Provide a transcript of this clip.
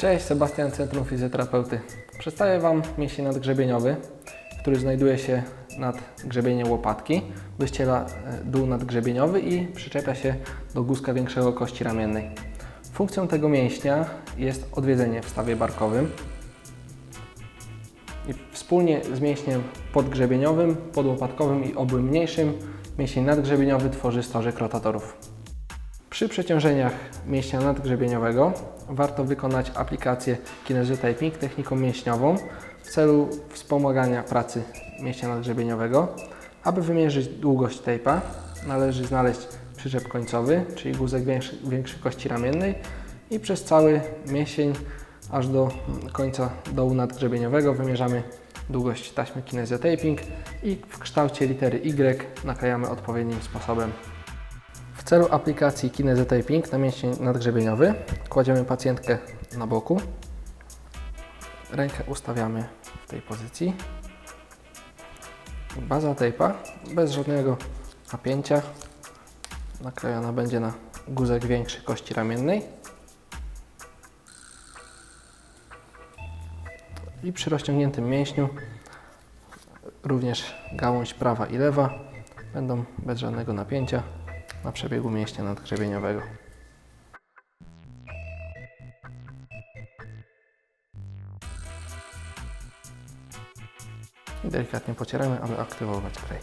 Cześć, Sebastian Centrum Fizjoterapeuty. Przedstawię Wam mięsień nadgrzebieniowy, który znajduje się nad grzebieniem łopatki, wyściela e, dół nadgrzebieniowy i przyczepia się do guzka większego kości ramiennej. Funkcją tego mięśnia jest odwiedzenie w stawie barkowym i wspólnie z mięśniem podgrzebieniowym, podłopatkowym i obłym mniejszym mięsień nadgrzebieniowy tworzy stożek rotatorów. Przy przeciążeniach mięśnia nadgrzebieniowego warto wykonać aplikację Kinesiotyping techniką mięśniową w celu wspomagania pracy mięśnia nadgrzebieniowego. Aby wymierzyć długość tejpa należy znaleźć przyczep końcowy, czyli guzek większy, większy kości ramiennej i przez cały mięsień aż do końca dołu nadgrzebieniowego wymierzamy długość taśmy Kinesiotaping i w kształcie litery Y naklejamy odpowiednim sposobem celu aplikacji Kinesiotaping na mięsień nadgrzebieniowy kładziemy pacjentkę na boku. Rękę ustawiamy w tej pozycji. Baza tejpa bez żadnego napięcia naklejona będzie na guzek większy kości ramiennej. I przy rozciągniętym mięśniu również gałąź prawa i lewa będą bez żadnego napięcia na przebiegu mięśnia nadgrzebieniowego. I delikatnie pocieramy, aby aktywować klej.